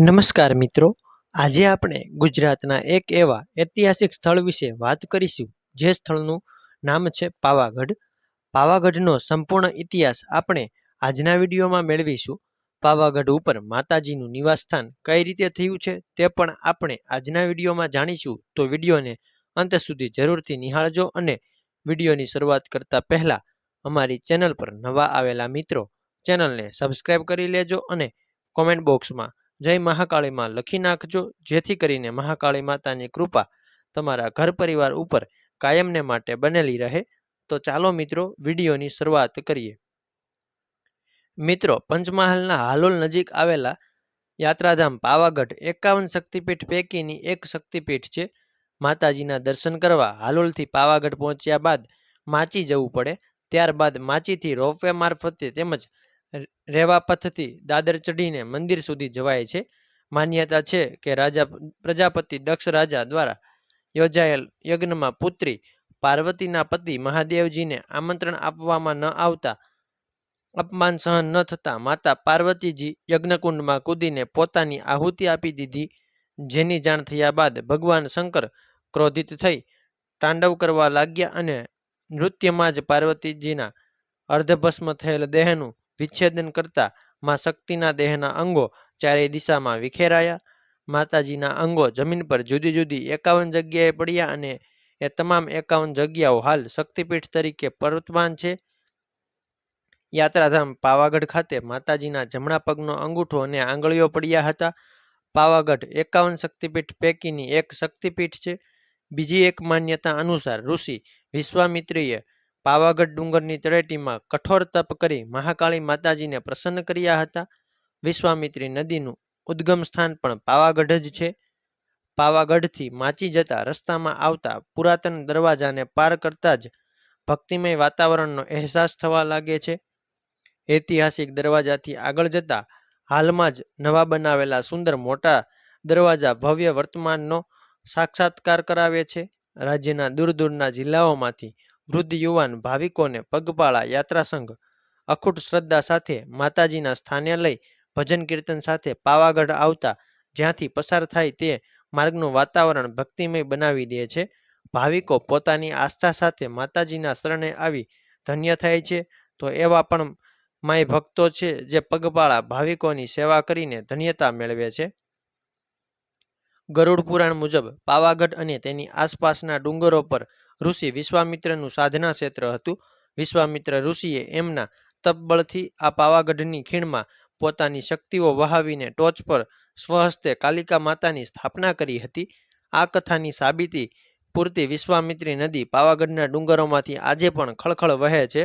નમસ્કાર મિત્રો. આજે આપણે ગુજરાતના એક એવા ઐતિહાસિક સ્થળ વિશે વાત કરીશું, જે સ્થળનું નામ છે પાવાગઢ. પાવાગઢનો સંપૂર્ણ ઇતિહાસ આપણે આજના વિડીયોમાં મેળવીશું. પાવાગઢ ઉપર માતાજીનું નિવાસસ્થાન કઈ રીતે થયું છે તે પણ આપણે આજના વિડીયોમાં જાણીશું. તો વિડીયોને અંત સુધી જરૂરથી નિહાળજો અને વિડીયોની શરૂઆત કરતા પહેલા અમારી ચેનલ પર નવા આવેલા મિત્રો, ચેનલને સબસ્ક્રાઈબ કરી લેજો અને કોમેન્ટ બોક્સમાં જય મહાકાળીમાં લખી નાખજો. જેથી કરીને મહાકાળી માતાની કૃપા તમારા ઘર પરિવાર ઉપર કાયમને માટે બનેલી રહે. તો ચાલો મિત્રો, વિડીયોની શરૂઆત કરીએ. મિત્રો, પંચમહાલના હાલોલ નજીક આવેલા યાત્રાધામ પાવાગઢ એકાવન શક્તિપીઠ પૈકીની એક શક્તિપીઠ છે. માતાજીના દર્શન કરવા હાલોલથી પાવાગઢ પહોંચ્યા બાદ માચી જવું પડે. ત્યારબાદ માચીથી રોપવે મારફતે તેમજ રેવા પથથી દાદર ચઢીને મંદિર સુધી જવાય છે. માન્યતા છે કે રાજા પ્રજાપતિ દક્ષ રાજા દ્વારા યોજાયેલ યજ્ઞમાં પુત્રી પાર્વતીના પતિ મહાદેવજીને આમંત્રણ આપવામાં ન આવતા અપમાન સહન ન થતા માતા પાર્વતીજી યજ્ઞકુંડમાં કૂદીને પોતાની આહુતિ આપી દીધી. જેની જાણ થયા બાદ ભગવાન શંકર ક્રોધિત થઈ તાંડવ કરવા લાગ્યા અને નૃત્યમાં જ પાર્વતીજીના અર્ધભસ્મ થયેલ દેહનું વિચ્છેદન કરતા માં શક્તિના દેહના અંગો ચારેય દિશામાં વિખેરાયા. માતાજીના અંગો જમીન પર જુદી જુદી એકાવન જગ્યાએ પડ્યા અને એ તમામ એકાવન જગ્યાઓ હાલ શક્તિપીઠ તરીકે પ્રવર્તમાન છે. યાત્રાધામ પાવાગઢ ખાતે માતાજીના જમણા પગનો અંગૂઠો અને આંગળીઓ પડ્યા હતા. પાવાગઢ એકાવન શક્તિપીઠ પૈકીની એક શક્તિપીઠ છે. બીજી એક માન્યતા અનુસાર ઋષિ વિશ્વામિત્રીએ પાવાગઢ ડુંગરની તળેટીમાં કઠોર તપ કરી મહાકાળી માતાજીને પ્રસન્ન કર્યા હતા. વિશ્વામિત્રી નદીનું ઉદ્ગમ સ્થાન પણ પાવાગઢ જ છે. પાવાગઢથી માચી જતા રસ્તામાં આવતા પુરાતન દરવાજાને પાર કરતા જ ભક્તિમય વાતાવરણનો અહેસાસ થવા લાગે છે. ઐતિહાસિક દરવાજાથી આગળ જતા હાલમાં જ નવા બનાવેલા સુંદર મોટા દરવાજા ભવ્ય વર્તમાનનો સાક્ષાત્કાર કરાવે છે. રાજ્યના દૂર દૂરના જિલ્લાઓમાંથી વૃદ્ધ યુવાન ભાવિકોને પગપાળા યાત્રા સંઘ, અખૂટ શ્રદ્ધા સાથે માતાજીના સ્થાને લઈ ભજન કીર્તન સાથે પાવાગઢ આવતા જ્યાંથી પસાર થાય તે માર્ગનું વાતાવરણ ભક્તિમય બનાવી દે છે. ભાવિકો પોતાની આસ્થા સાથે માતાજીના શરણે આવી ધન્ય થાય છે. તો એવા પણ માય ભક્તો છે જે પગપાળા ભાવિકોની સેવા કરીને ધન્યતા મેળવે છે. ગરુડ પુરાણ મુજબ પાવાગઢ અને તેની આસપાસના ડુંગરો પર ઋષિ વિશ્વામિત્રનું સાધના ક્ષેત્ર હતું. વિશ્વામિત્ર ઋષિએ એમના તપબળથી આ પાવાગઢની ખીણમાં પોતાની શક્તિઓ વહાવીને ટોચ પર સ્વહસ્તે કાલિકા માતાની સ્થાપના કરી હતી. આ કથાની સાબિતી પૂરતી વિશ્વામિત્રી નદી પાવાગઢના ડુંગરોમાંથી આજે પણ ખળખળ વહે છે.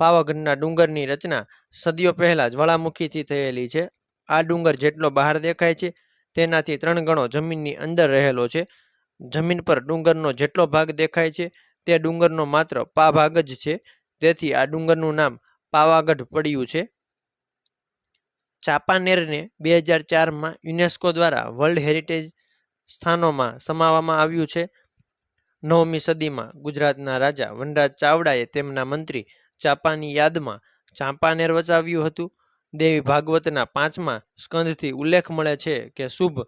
પાવાગઢના ડુંગરની રચના સદીઓ પહેલા જ્વાળામુખીથી થયેલી છે. આ ડુંગર જેટલો બહાર દેખાય છે તેનાથી ત્રણ ગણો જમીનની અંદર રહેલો છે. જમીન પર ડુંગરનો જેટલો ભાગ દેખાય છે, તે ડુંગરનો માત્ર પા ભાગ જ છે. તેથી આ ડુંગરનું નામ પાવાગઢ પડ્યું છે. ચાંપાનેરને બે હજાર ચારમાં યુનેસ્કો દ્વારા વર્લ્ડ હેરિટેજ સ્થાનોમાં સમાવવામાં આવ્યું છે. નવમી સદીમાં ગુજરાતના રાજા વનરાજ ચાવડાએ તેમના મંત્રી ચાંપાની યાદમાં ચાંપાનેર વચાવ્યું હતું. દેવી ભાગવતના પાંચમા સ્કંદથી ઉલ્લેખ મળે છે કે શુભ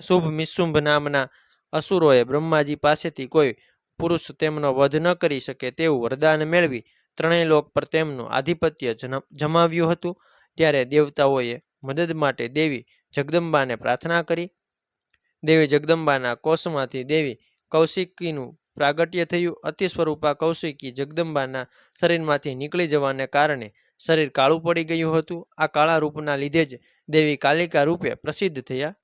શુભ મિશુંભ નામના અસુરોએ બ્રહ્માજી પાસેથી કોઈ પુરુષ તેમનો વધ ન કરી શકે તેવું વરદાન મેળવી ત્રણેય લોક પર તેમનું આધિપત્ય જમાવ્યું હતું. ત્યારે દેવતાઓએ મદદ માટે દેવી જગદંબાને પ્રાર્થના કરી. દેવી જગદંબાના કોષમાંથી દેવી કૌશિકીનું પ્રાગટ્ય થયું. અતિ સ્વરૂપા કૌશિકી જગદંબાના શરીરમાંથી નીકળી જવાને કારણે શરીર કાળું પડી ગયું હતું. આ કાળા રૂપના લીધે જ દેવી કાલિકા રૂપે પ્રસિદ્ધ થયા.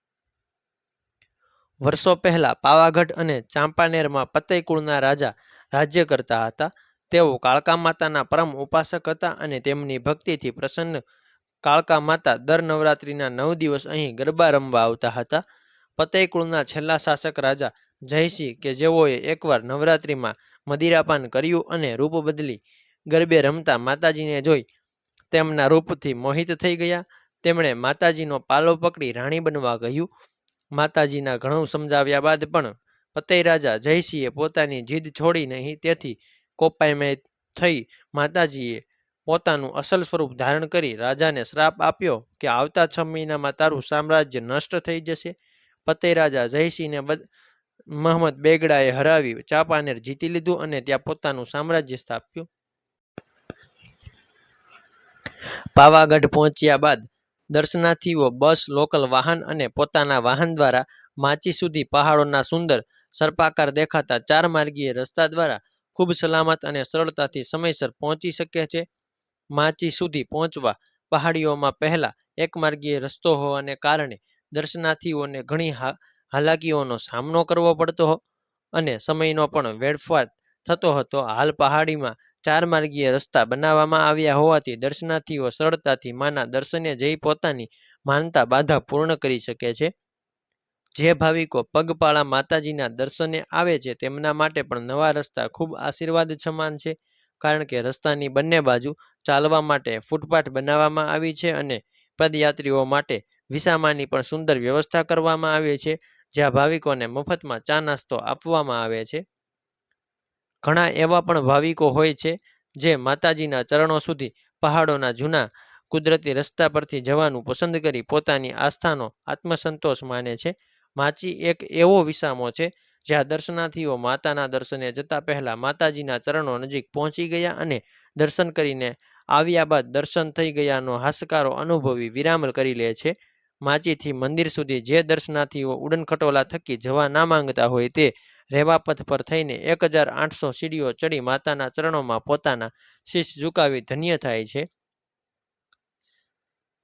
વર્ષો પહેલા પાવાગઢ અને ચાંપાનેરમાં પતઈ કુળના રાજા રાજ્ય કરતા હતા. તેઓ કાળકા માતાના પરમ ઉપાસક હતા અને તેમની ભક્તિથી પ્રસન્ન કાળકા માતા દર નવરાત્રિના નવ દિવસ અહીં ગરબા રમવા આવતા હતા. પતઈ કુળના છેલ્લા શાસક રાજા જયસિંહ કે જેઓએ એકવાર નવરાત્રિમાં મદિરાપાન કર્યું અને રૂપ બદલી ગરબે રમતા માતાજીને જોઈ તેમના રૂપથી મોહિત થઈ ગયા. તેમણે માતાજીનો પાલો પકડી રાણી બનવા કહ્યું. માતાજીના ઘણું સમજાવ્યા બાદ પણ પતઈ રાજા જયસિંહે પોતાની જીદ છોડી નહીં, તેથી કોપાયમય થઈ માતાજીએ પોતાનું અસલ સ્વરૂપ ધારણ કરી રાજાને શ્રાપ આપ્યો કે આવતા છ મહિનામાં તારું સામ્રાજ્ય નષ્ટ થઈ જશે. ફતેહ રાજા જયસિંહને મહંમદ બેગડાએ હરાવી ચાંપાનેર જીતી લીધું અને ત્યાં પોતાનું સામ્રાજ્ય સ્થાપ્યું. પાવાગઢ પહોંચ્યા બાદ દર્શનાર્થીઓ બસ, લોકલ વાહન અને પોતાના વાહન દ્વારા માચી સુધી પહાડોના સુંદર સર્પાકાર દેખાતા ચાર માર્ગીય રસ્તા દ્વારા ખૂબ સલામત અને સરળતાથી સમયસર પહોંચી શકે છે. માચી સુધી પહોંચવા પહાડીઓમાં પહેલા એક માર્ગીય રસ્તો હોવાને કારણે દર્શનાર્થીઓને ઘણી હાલાકીઓનો સામનો કરવો પડતો અને સમયનો પણ વેડફાટ થતો હતો. હાલ પહાડીમાં ચાર માર્ગીય રસ્તા બનાવવામાં આવ્યા હોવાથી દર્શનાર્થીઓ સરળતાથી માના દર્શને જઈ પોતાની માનતા બાધા પૂર્ણ કરી શકે છે. જે ભાવિકો પગપાળા માતાજીના દર્શને આવે છે તેમના માટે પણ નવા રસ્તા ખૂબ આશીર્વાદ સમાન છે. કારણ કે રસ્તાની બંને બાજુ ચાલવા માટે ફૂટપાથ બનાવવામાં આવી છે અને પદયાત્રીઓ માટે વિસામાની પણ સુંદર વ્યવસ્થા કરવામાં આવી છે. જ્યાં ભાવિકોને મફતમાં ચા નાસ્તો આપવામાં આવે છે. ઘણા એવા પણ ભાવિકો હોય છે, જે માતાજીના ચરણો સુધી પહાડોના જૂના કુદરતી રસ્તા પરથી જવાનું પસંદ કરી પોતાની આસ્થાનો આત્મસંતોષ માને છે. માચી એક એવો વિસામો છે, જ્યાં દર્શનાર્થીઓ માતાના દર્શને જતા પહેલા માતાજીના ચરણો નજીક પહોંચી ગયા અને દર્શન કરીને આવ્યા બાદ દર્શન થઈ ગયાનો હાશકારો અનુભવી વિરામ કરી લે છે. માચીથી મંદિર સુધી જે દર્શનાર્થીઓ ઉડન ખટોલા થકી જવા ના માંગતા હોય તે રેવાપથ પર થઈને એક હજાર આઠસો સીડીઓ ચડી માતાના ચરણોમાં પોતાના શીશ ઝુકાવી ધન્ય થાય છે.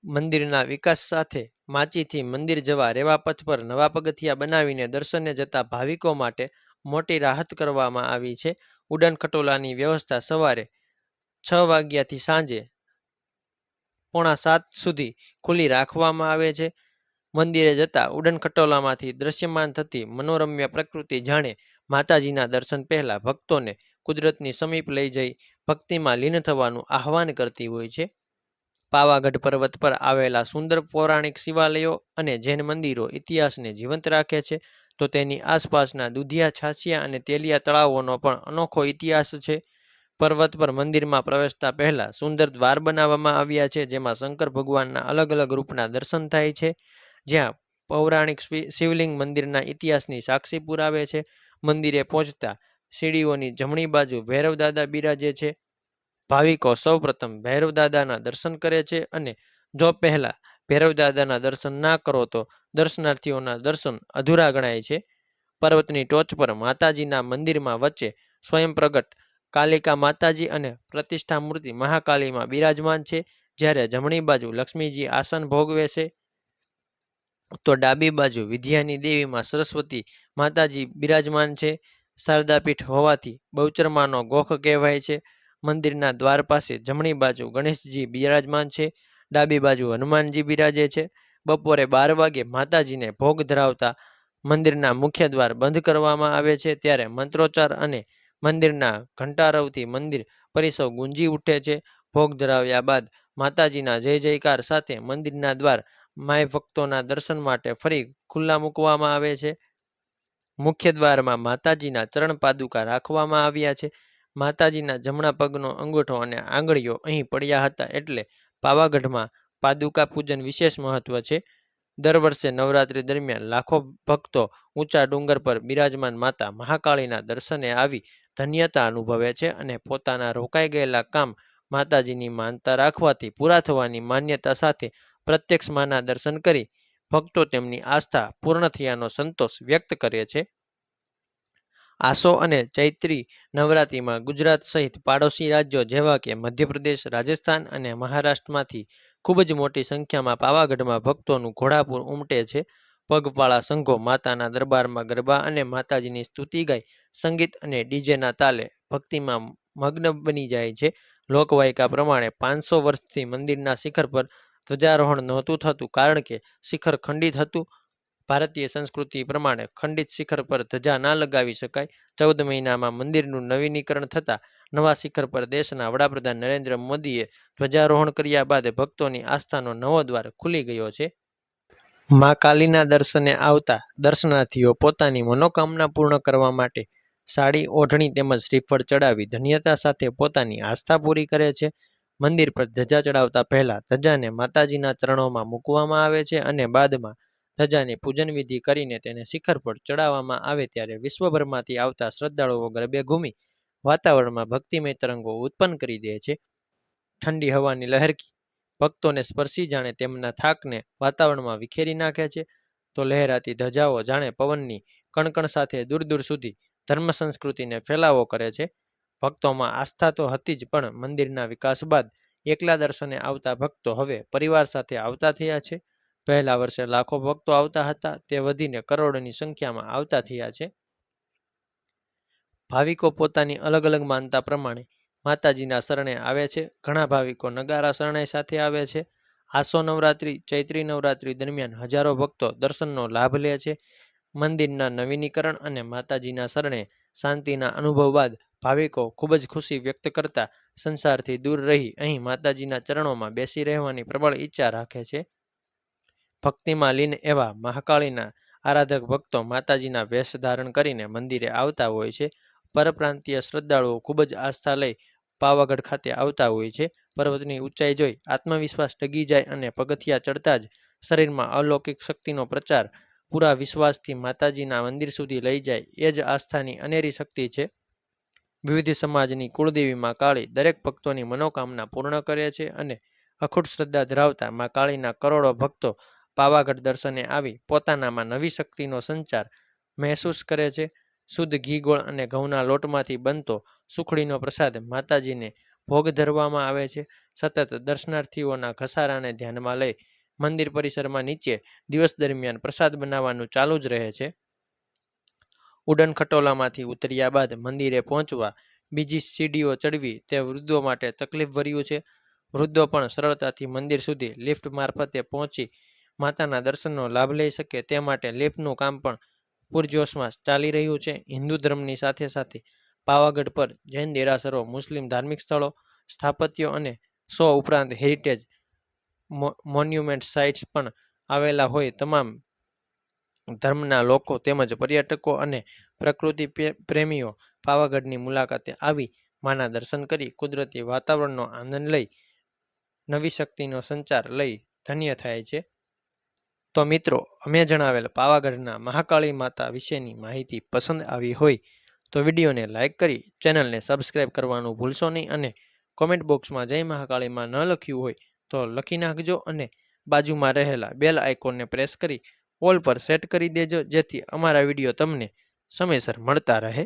મંદિરના વિકાસ સાથે માચીથી મંદિર જવા રેવાપથ પર નવા પગથિયા બનાવીને દર્શને જતા ભાવિકો માટે મોટી રાહત કરવામાં આવી છે. ઉડન ખટોલાની વ્યવસ્થા સવારે છ વાગ્યાથી સાંજે પોણા સાત સુધી ખુલ્લી રાખવામાં આવે છે. મંદિરે જતા ઉડન ખટોલામાંથી દ્રશ્યમાન થતી મનોરમ્ય પ્રકૃતિ જાણે માતાજીના દર્શન પહેલા ભક્તોને કુદરતની સમીપ લઈ જઈ ભક્તિમાં લીન થવાનું આહ્વાન કરતી હોય છે. પાવાગઢ પર્વત પર આવેલા સુંદર પૌરાણિક શિવાલયો અને જૈન મંદિરો ઇતિહાસને જીવંત રાખે છે, તો તેની આસપાસના દુધિયા, છાસિયા અને તેલિયા તળાવોનો પણ અનોખો ઇતિહાસ છે. પર્વત પર મંદિરમાં પ્રવેશતા પહેલા સુંદર દ્વાર બનાવવામાં આવ્યા છે, જેમાં શંકર ભગવાનના અલગ અલગ રૂપના દર્શન થાય છે. જ્યાં પૌરાણિક શિવલિંગ મંદિરના ઇતિહાસની સાક્ષી પુરાવે છે. મંદિરે પહોંચતા સીડીઓની જમણી બાજુ ભૈરવદાદા બિરાજે છે. ભાવિકો સૌપ્રથમ ભૈરવ દાદાના દર્શન કરે છે અને જો પહેલા ભૈરવદાદાના દર્શન ના કરો તો દર્શનાર્થીઓના દર્શન અધૂરા ગણાય છે. પર્વતની ટોચ પર માતાજીના મંદિરમાં વચ્ચે સ્વયં પ્રગટ કાલિકા માતાજી અને પ્રતિષ્ઠા મૂર્તિ મહાકાલીમાં બિરાજમાન છે. જ્યારે જમણી બાજુ લક્ષ્મીજી આસન ભોગવે છે. તો ડાબી બાજુ વિદ્યાની દેવીમાં સરસ્વતી માતાજી બિરાજમાન છે. શારદાપીઠ હોવાથી બહુચરમાનો ગોખ કહેવાય છે. મંદિરના દ્વાર પાસે જમણી બાજુ ગણેશજી બિરાજમાન છે. ડાબી બાજુ હનુમાનજી બિરાજે છે. બપોરે બાર વાગે માતાજીને ભોગ ધરાવતા મંદિરના મુખ્ય દ્વાર બંધ કરવામાં આવે છે. ત્યારે મંત્રોચ્ચાર અને મંદિરના ઘંટારવથી મંદિર પરિસર ગુંજી ઉઠે છે. ભોગ ધરાવ્યા બાદ માતાજીના જય જયકાર સાથે મંદિરના દ્વાર માય ભક્તોના દર્શન માટે ફરી ખુલ્લા મૂકવામાં આવે છે. મુખ્ય દ્વારમાં માતાજીના ચરણ પાદુકા રાખવામાં આવ્યા છે. માતાજીના જમણા પગનો અંગૂઠો અને આંગળીઓ અહીં પડ્યા હતા એટલે પાવાગઢમાં પાદુકા પૂજન વિશેષ મહત્વ છે. દર વર્ષે નવરાત્રી દરમિયાન લાખો ભક્તો ઊંચા ડુંગર પર બિરાજમાન માતા મહાકાળીના દર્શને આવી ધન્યતા અનુભવે છે અને પોતાના રોકાઈ ગયેલા કામ માતાજીની માનતા રાખવાથી, પૂરા થવાની માન્યતા સાથે પ્રત્યક્ષ માના દર્શન કરી ભક્તો તેમની આસ્થા પૂર્ણ થયાનો સંતોષ વ્યક્ત કરે છે. આસો અને ચૈત્રી નવરાત્રિમાં ગુજરાત સહિત પાડોશી રાજ્યો જેવા કે મધ્યપ્રદેશ, રાજસ્થાન અને મહારાષ્ટ્રમાંથી ખૂબ જ મોટી સંખ્યામાં પાવાગઢમાં ભક્તોનું ઘોડાપુર ઉમટે છે. પગપાળા સંઘો માતાના દરબારમાં ગરબા અને માતાજીની સ્તુતિ ગાય. સંગીત અને ડીજેના તાલે ભક્તિમાં મગ્ન બની જાય છે. લોકવાયકા પ્રમાણે પાંચસો વર્ષથી મંદિરના શિખર પર ધ્વજારોહણ નહોતું થતું કારણ કે શિખર ખંડિત હતું. ભારતીય સંસ્કૃતિ પ્રમાણે ખંડિત શિખર પર ધજા ના લગાવી શકાય. ચૌદ મહિનામાં મંદિરનું નવીનીકરણ થતાં નવા શિખર પર દેશના વડાપ્રધાન નરેન્દ્ર મોદીએ ધ્વજારોહણ કર્યા બાદ ભક્તોની આસ્થાનો નવો દ્વાર ખુલી ગયો છે. મા કાલીના દર્શને આવતા દર્શનાર્થીઓ પોતાની મનોકામના પૂર્ણ કરવા માટે સાડી ઓઢણી તેમજ શ્રીફળ ચડાવી ધન્યતા સાથે પોતાની આસ્થા પૂરી કરે છે. મંદિર પર ધજા ચડાવતા પહેલા ધજાને માતાજીના ચરણોમાં મૂકવામાં આવે છે અને બાદમાં ધજાની પૂજન વિધિ કરીને તેને શિખર પર ચડાવવામાં આવે ત્યારે વિશ્વભરમાંથી આવતા શ્રદ્ધાળુઓ ગરબે ઘૂમી વાતાવરણમાં ભક્તિમય તરંગો ઉત્પન્ન કરી દે છે. ઠંડી હવાની લહેરકી ભક્તોને સ્પર્શી જાણે તેમના થાકને વાતાવરણમાં વિખેરી નાખે છે. તો લહેરાતી ધજાઓ જાણે પવનની કણકણ સાથે દૂર દૂર સુધી ધર્મ સંસ્કૃતિને ફેલાવો કરે છે. ભક્તોમાં આસ્થા તો હતી જ, પણ મંદિરના વિકાસ બાદ એકલા દર્શને આવતા ભક્તો હવે પરિવાર સાથે આવતા થયા છે. પહેલા વર્ષે લાખો ભક્તો આવતા હતા, તે વધીને કરોડોની સંખ્યામાં આવતા થયા છે. ભાવિકો પોતાની અલગ અલગ માનતા પ્રમાણે માતાજીના શરણે આવે છે. ઘણા ભાવિકો નગારા શરણાઈ સાથે આવે છે. આસો નવરાત્રિ, ચૈત્રી નવરાત્રિ દરમિયાન હજારો ભક્તો દર્શનનો લાભ લે છે. મંદિરના નવીનીકરણ અને માતાજીના શરણે શાંતિના અનુભવ બાદ ભાવિકો ખૂબ જ ખુશી વ્યક્ત કરતા સંસારથી દૂર રહી અહીં માતાજીના ચરણોમાં બેસી રહેવાની પ્રબળ ઈચ્છા રાખે છે. ભક્તિમાં લીન એવા મહાકાળીના આરાધક ભક્તો માતાજીના વેશ ધારણ કરીને મંદિરે આવતા હોય છે. પરપ્રાંતીય શ્રદ્ધાળુઓ ખૂબ જ આસ્થા લઈ પાવાગઢ ખાતે આવતા હોય છે. પર્વતની ઊંચાઈ જોઈ આત્મવિશ્વાસ ડગી જાય અને પગથિયા ચડતા જ શરીરમાં અલૌકિક શક્તિનો પ્રચાર, પૂરા વિશ્વાસથી માતાજીના મંદિર સુધી લઈ જાય, એ જ આસ્થાની અનેરી શક્તિ છે. વિવિધ સમાજની કુળદેવી માં કાળી દરેક ભક્તોની મનોકામના પૂર્ણ કરે છે અને અખૂટ શ્રદ્ધા ધરાવતા માં કાળીના કરોડો ભક્તો પાવાગઢ દર્શને આવી પોતાનામાં નવી શક્તિનો સંચાર મહેસૂસ કરે છે. શુદ્ધ ઘી ગોળ અને ઘઉંના લોટમાંથી બનતો સુખડીનો પ્રસાદ માતાજીને ભોગ ધરવામાં આવે છે. સતત દર્શનાર્થીઓના ઘસારાને ધ્યાનમાં લઈ મંદિર પરિસરમાં નીચે દિવસ દરમિયાન પ્રસાદ બનાવવાનું ચાલુ જ રહે છે. ઉડન ખટોલામાંથી ઉતર્યા બાદ મંદિરે પહોંચવા બીજી સીડીઓ ચડવી તે વૃદ્ધો માટે તકલીફ ભર્યું છે. વૃદ્ધો પણ સરળતાથી મંદિર સુધી લિફ્ટ મારફતે પહોંચી માતાના દર્શનનો લાભ લઈ શકે તે માટે લિફ્ટનું કામ પણ પૂરજોશમાં ચાલી રહ્યું છે. હિન્દુ ધર્મની સાથે સાથે પાવાગઢ પર જૈન દેરાસરો, મુસ્લિમ ધાર્મિક સ્થળો, સ્થાપત્યો અને સો ઉપરાંત હેરિટેજ મોન્યુમેન્ટ સાઇટ્સ પણ આવેલા હોય. તમામ ધર્મના લોકો તેમજ પર્યટકો અને પ્રકૃતિ પ્રેમીઓ પાવાગઢની મુલાકાતે આવી માના દર્શન કરી કુદરતી વાતાવરણનો આનંદ લઈ નવી શક્તિનો સંચાર લઈ ધન્ય થાય છે. તો મિત્રો, અમે જણાવેલ પાવાગઢના મહાકાળી માતા વિશેની માહિતી પસંદ આવી હોય તો વિડીયોને લાઇક કરી ચેનલને સબસ્ક્રાઈબ કરવાનું ભૂલશો નહીં અને કોમેન્ટ બોક્સમાં જય મહાકાળીમાં ન લખ્યું હોય તો લખી નાખજો અને બાજુમાં રહેલા બેલ આઇકોનને પ્રેસ કરી ઓલ પર સેટ કરી દેજો જેથી અમારા વીડિયો તમને સમયસર મળતા રહે.